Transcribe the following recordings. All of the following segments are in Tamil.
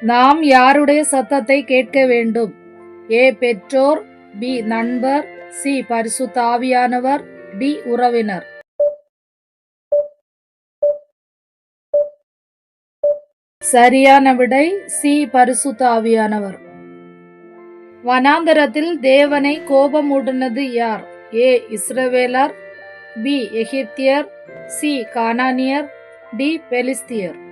நாம் யாருடைய சத்தத்தை கேட்க வேண்டும்? ஏ பெற்றோர். பி நண்பர். சி பரிசுத்தாவியானவர். டி உறவினர். சரியான விடை சி பரிசுத்தாவியானவர். வனாந்தரத்தில் தேவனை கோபமூட்டினது யார்? ஏ இஸ்ரவேலர். பி எகிப்தியர். சி கானானியர். டி பெலிஸ்தியர்.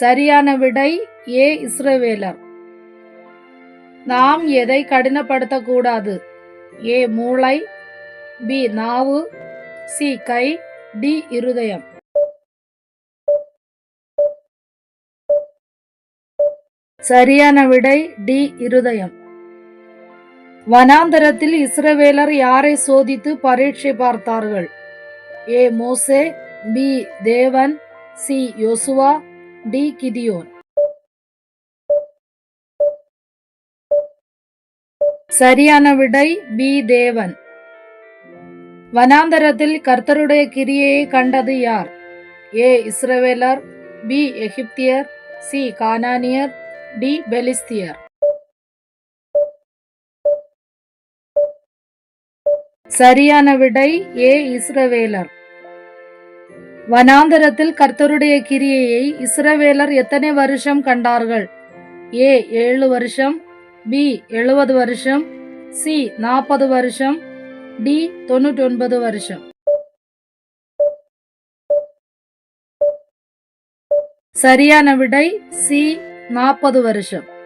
சரியான விடை ஏ இஸ்ரவேலர். நாம் எதை கடினப்படுத்தக்கூடாது? ஏ மூளை பி நாவு சி கை டி இருதயம். சரியான விடை டி இருதயம். வனாந்தரத்தில் இஸ்ரவேலர் யாரை சோதித்து பரீட்சை பார்த்தார்கள்? ஏ மோசே பி தேவன் சி யோசுவா டி கிதியோன் சரியான விடை பி தேவன். வனாந்தரத்தில் கர்த்தருடைய கிரியையை கண்டது யார்? ஏ இஸ்ரவேலர் பி எகிப்தியர் சி கானானியர் டி பெலிஸ்தியர். சரியான விடை ஏ இஸ்ரவேலர். வனாந்தரத்தில் கர்த்தருடைய கிரியையை இஸ்ரவேலர் எத்தனை வருஷம் கண்டார்கள்? ஏ ஏழு வருஷம் பி எழுபது வருஷம் சி நாற்பது வருஷம் டி தொண்ணூற்றி ஒன்பது வருஷம். சரியான விடை சி நாற்பது வருஷம்.